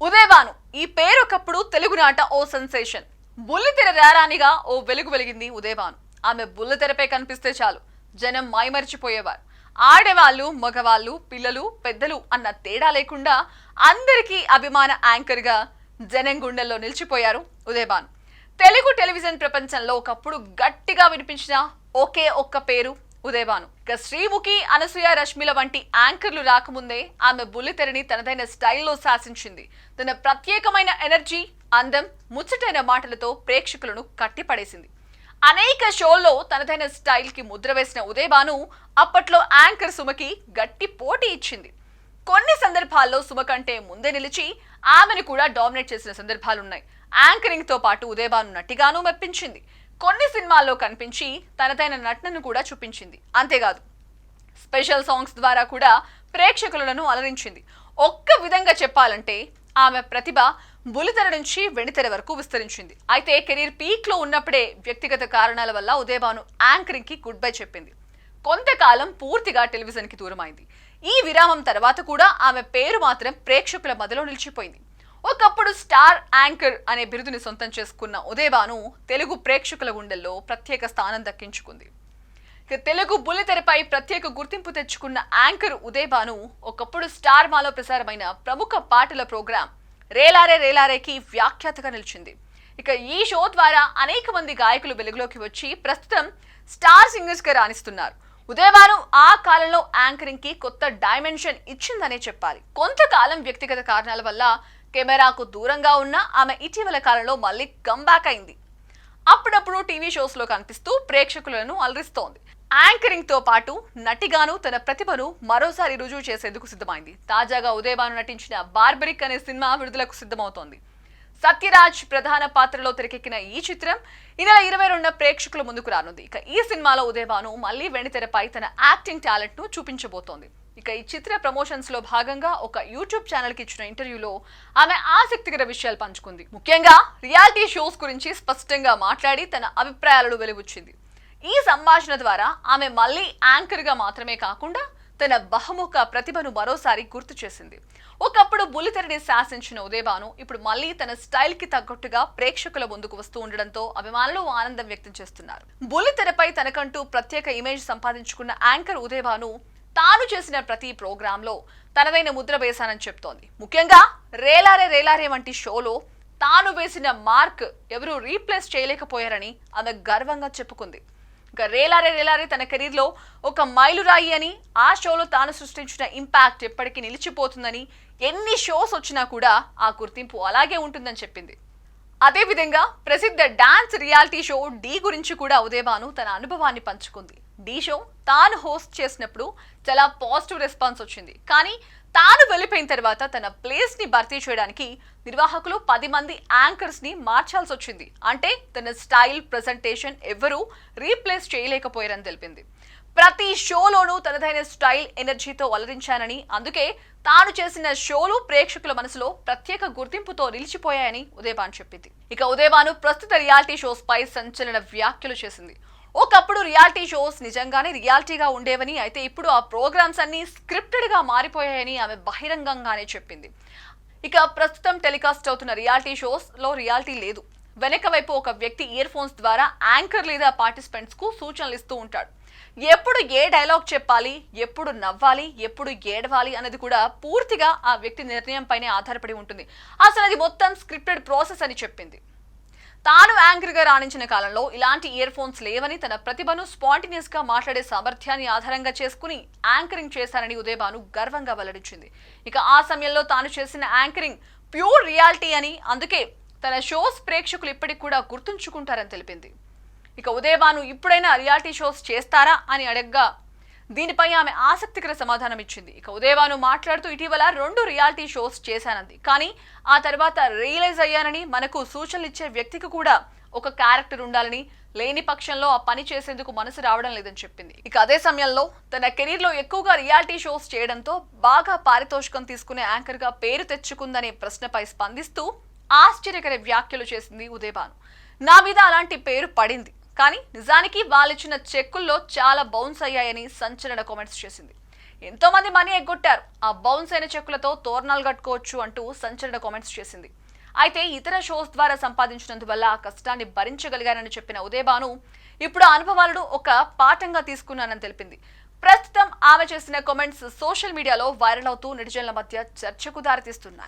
ఉదయభాను ఈ పేరు ఒకప్పుడు తెలుగునాట ఓ సెన్సేషన్. బుల్లితెర రారానిగా ఓ వెలుగు వెలిగింది ఉదయభాను. ఆమె బుల్లితెరపై కనిపిస్తే చాలు. జనం మైమరిచిపోయేవారు. ఆడేవాళ్ళు మగవాళ్ళు పిల్లలు పెద్దలు అన్న తేడా లేకుండా అందరికీ అభిమాన యాంకర్గా జనం గుండెల్లో నిలిచిపోయారు ఉదయభాను. తెలుగు టెలివిజన్ ప్రపంచంలో ఒకప్పుడు గట్టిగా వినిపించిన ఒకే ఒక్క పేరు ఉదయభాను. ఇక శ్రీముఖి అనసూయ రష్మిల వంటి యాంకర్లు రాకముందే ఆమె బుల్లితెరని తనదైన స్టైల్లో శాసించింది. తన ప్రత్యేకమైన ఎనర్జీ అందం ముచ్చటైన మాటలతో ప్రేక్షకులను కట్టిపడేసింది. అనేక షోల్లో తనదైన స్టైల్కి ముద్ర వేసిన ఉదయభాను అప్పట్లో యాంకర్ సుమకి గట్టి పోటీ ఇచ్చింది. కొన్ని సందర్భాల్లో సుమ కంటే ముందే నిలిచి ఆమెను కూడా డామినేట్ చేసిన సందర్భాలున్నాయి. యాంకరింగ్తో పాటు ఉదయభాను నటిగానూ మెప్పించింది. కొన్ని సినిమాల్లో కనిపించి తనదైన నటనను కూడా చూపించింది. అంతేకాదు స్పెషల్ సాంగ్స్ ద్వారా కూడా ప్రేక్షకులను అలరించింది. ఒక్క విధంగా చెప్పాలంటే ఆమె ప్రతిభ బులితెర నుంచి వెండితెర వరకు విస్తరించింది. అయితే కెరీర్ పీక్లో ఉన్నప్పుడే వ్యక్తిగత కారణాల వల్ల ఉదయభాను యాంకరింగ్కి గుడ్ బై చెప్పింది. కొంతకాలం పూర్తిగా టెలివిజన్కి దూరమైంది. ఈ విరామం తర్వాత కూడా ఆమె పేరు మాత్రం ప్రేక్షకుల మధ్యలో నిలిచిపోయింది. ఒకప్పుడు స్టార్ యాంకర్ అనే బిరుదుని సొంతం చేసుకున్న ఉదయభాను తెలుగు ప్రేక్షకుల గుండెల్లో ప్రత్యేక స్థానం దక్కించుకుంది. ఇక తెలుగు బుల్లితెరపై ప్రత్యేక గుర్తింపు తెచ్చుకున్న యాంకర్ ఉదయభాను ఒకప్పుడు స్టార్ మాలో ప్రసారమైన ప్రముఖ పాటల ప్రోగ్రాం రేలారే రేలారేకి వ్యాఖ్యాతగా నిలిచింది. ఇక ఈ షో ద్వారా అనేక మంది గాయకులు వెలుగులోకి వచ్చి ప్రస్తుతం స్టార్ సింగర్స్గా రాణిస్తున్నారు. ఉదయభాను ఆ కాలంలో యాంకరింగ్కి కొత్త డైమెన్షన్ ఇచ్చిందనే చెప్పాలి. కొంతకాలం వ్యక్తిగత కారణాల వల్ల కెమెరాకు దూరంగా ఉన్న ఆమె ఇటీవల కాలంలో మళ్ళీ కంబ్యాక్ అయింది. అప్పుడప్పుడు టీవీ షోస్లో కనిపిస్తూ ప్రేక్షకులను అలరిస్తోంది. యాంకరింగ్తో పాటు నటిగాను తన ప్రతిభను మరోసారి రుజువు చేసేందుకు సిద్ధమైంది. తాజాగా ఉదయభాను నటించిన బార్బరిక్ అనే సినిమా విడుదలకు సిద్ధమవుతోంది. సత్యరాజ్ ప్రధాన పాత్రలో తెరకెక్కిన ఈ చిత్రం ఈ నెల ఇరవై రెండున ప్రేక్షకుల ముందుకు రానుంది. ఇక ఈ సినిమాలో ఉదయభాను మళ్ళీ వెండితెరపై తన యాక్టింగ్ టాలెంట్ను చూపించబోతోంది. ఇక ఈ చిత్ర ప్రమోషన్స్లో భాగంగా ఒక యూట్యూబ్ ఛానల్కి ఇచ్చిన ఇంటర్వ్యూలో ఆమె ఆసక్తికర విషయాలు పంచుకుంది. ముఖ్యంగా రియాలిటీ షోస్ గురించి స్పష్టంగా మాట్లాడి తన అభిప్రాయాలను వెలువచ్చింది ఈ సంభాషణ ద్వారా ఆమె మళ్ళీ యాంకర్గా మాత్రమే కాకుండా తన బహుముఖ ప్రతిభను మరోసారి గుర్తు చేసింది. ఒకప్పుడు బుల్లితెరని శాసించిన ఉదయభాను ఇప్పుడు మళ్ళీ తన స్టైల్కి తగ్గట్టుగా ప్రేక్షకుల ముందుకు వస్తూ ఉండడంతో అభిమానులు ఆనందం వ్యక్తం చేస్తున్నారు. బుల్లితెరపై తనకంటూ ప్రత్యేక ఇమేజ్ సంపాదించుకున్న యాంకర్ ఉదయభాను తాను చేసిన ప్రతి ప్రోగ్రాంలో తనదైన ముద్ర వేశానని చెప్తోంది. ముఖ్యంగా రేలారే రేలారే వంటి షోలో తాను వేసిన మార్క్ ఎవరూ రీప్లేస్ చేయలేకపోయారని ఆమె గర్వంగా చెప్పుకుంది. ఇక రేలారే రేలారే తన కెరీర్లో ఒక మైలురాయి అని ఆ షోలో తాను సృష్టించిన ఇంపాక్ట్ ఎప్పటికీ నిలిచిపోతుందని ఎన్ని షోస్ వచ్చినా కూడా ఆ గుర్తింపు అలాగే ఉంటుందని చెప్పింది. అదేవిధంగా ప్రసిద్ధ డాన్స్ రియాలిటీ షో డి గురించి కూడా ఉదయభాను తన అనుభవాన్ని పంచుకుంది. డి షో తాను హోస్ట్ చేసినప్పుడు చాలా పాజిటివ్ రెస్పాన్స్ వచ్చింది. కానీ తాను వెళ్ళిపోయిన తర్వాత తన ప్లేస్ని భర్తీ చేయడానికి నిర్వాహకులు పది మంది యాంకర్స్ని మార్చాల్సి వచ్చింది. అంటే తన స్టైల్ ప్రెజెంటేషన్ ఎవరూ రీప్లేస్ చేయలేకపోయారని తెలిపింది. ప్రతి షోలోనూ తనదైన స్టైల్ ఎనర్జీతో అలరించానని అందుకే తాను చేసిన షోలు ప్రేక్షకుల మనసులో ప్రత్యేక గుర్తింపుతో నిలిచిపోయాయని ఉదయభాన్ చెప్పింది. ఇక ఉదయభాను ప్రస్తుత రియాలిటీ షోస్ పై సంచలన వ్యాఖ్యలు చేసింది. ఒకప్పుడు రియాలిటీ షోస్ నిజంగానే రియాలిటీగా ఉండేవని అయితే ఇప్పుడు ఆ ప్రోగ్రామ్స్ అన్ని స్క్రిప్టెడ్గా మారిపోయాయని ఆమె బహిరంగంగానే చెప్పింది. ఇక ప్రస్తుతం టెలికాస్ట్ అవుతున్న రియాలిటీ షోస్లో రియాలిటీ లేదు. వెనక వైపు ఒక వ్యక్తి ఇయర్ ఫోన్స్ ద్వారా యాంకర్ లేదా పార్టిసిపెంట్స్కు సూచనలు ఇస్తూ ఉంటాడు. ఎప్పుడు ఏ డైలాగ్ చెప్పాలి ఎప్పుడు నవ్వాలి ఎప్పుడు ఏడవాలి అనేది కూడా పూర్తిగా ఆ వ్యక్తి నిర్ణయం పైనే ఆధారపడి ఉంటుంది. అసలు అది మొత్తం స్క్రిప్టెడ్ ప్రాసెస్ అని చెప్పింది. తాను యాంకర్ రాణించిన కాలంలో ఇలాంటి ఇయర్ ఫోన్స్ లేవని తన ప్రతిభను స్పాంటినియస్గా మాట్లాడే సామర్థ్యాన్ని ఆధారంగా చేసుకుని యాంకరింగ్ చేశానని ఉదయభాను గర్వంగా వెల్లడించింది. ఇక ఆ సమయంలో తాను చేసిన యాంకరింగ్ ప్యూర్ రియాలిటీ అని అందుకే తన షోస్ ప్రేక్షకులు ఇప్పటికి కూడా గుర్తుంచుకుంటారని తెలిపింది. ఇక ఉదయభాను ఇప్పుడైనా రియాలిటీ షోస్ చేస్తారా అని అడగ్గా దీనిపై ఆమె ఆసక్తికర సమాధానం ఇచ్చింది. ఇక ఉదయభాను మాట్లాడుతూ ఇటీవల రెండు రియాలిటీ షోస్ చేశానంది. కానీ ఆ తర్వాత రియలైజ్ అయ్యానని మనకు సూచనలు ఇచ్చే వ్యక్తికి కూడా ఒక క్యారెక్టర్ ఉండాలని లేని పక్షంలో ఆ పని చేసేందుకు మనసు రావడం లేదని చెప్పింది. ఇక అదే సమయంలో తన కెరీర్లో ఎక్కువగా రియాలిటీ షోస్ చేయడంతో బాగా పారితోషికం తీసుకునే యాంకర్గా పేరు తెచ్చుకుందనే ప్రశ్నపై స్పందిస్తూ ఆశ్చర్యకర వ్యాఖ్యలు చేసింది ఉదయభాను. నా మీద అలాంటి పేరు పడింది. కానీ నిజానికి వాళ్ళిచ్చిన చెక్కుల్లో చాలా బౌన్స్ అయ్యాయని సంచలన కామెంట్స్ చేసింది. ఎంతో మంది మనీ ఎగ్గొట్టారు. ఆ బౌన్స్ అయిన చెక్కులతో తోరణాలు కట్టుకోవచ్చు అంటూ సంచలన కామెంట్స్ చేసింది. అయితే ఇతర షోస్ ద్వారా సంపాదించినందువల్ల ఆ కష్టాన్ని భరించగలిగానని చెప్పిన ఉదయభాను ఇప్పుడు అనుభవాలను ఒక పాఠంగా తీసుకున్నానని తెలిపింది. ప్రస్తుతం ఆమె చేసిన కామెంట్స్ సోషల్ మీడియాలో వైరల్ అవుతూ నెటిజన్ల మధ్య చర్చకు దారితీస్తున్నాయి.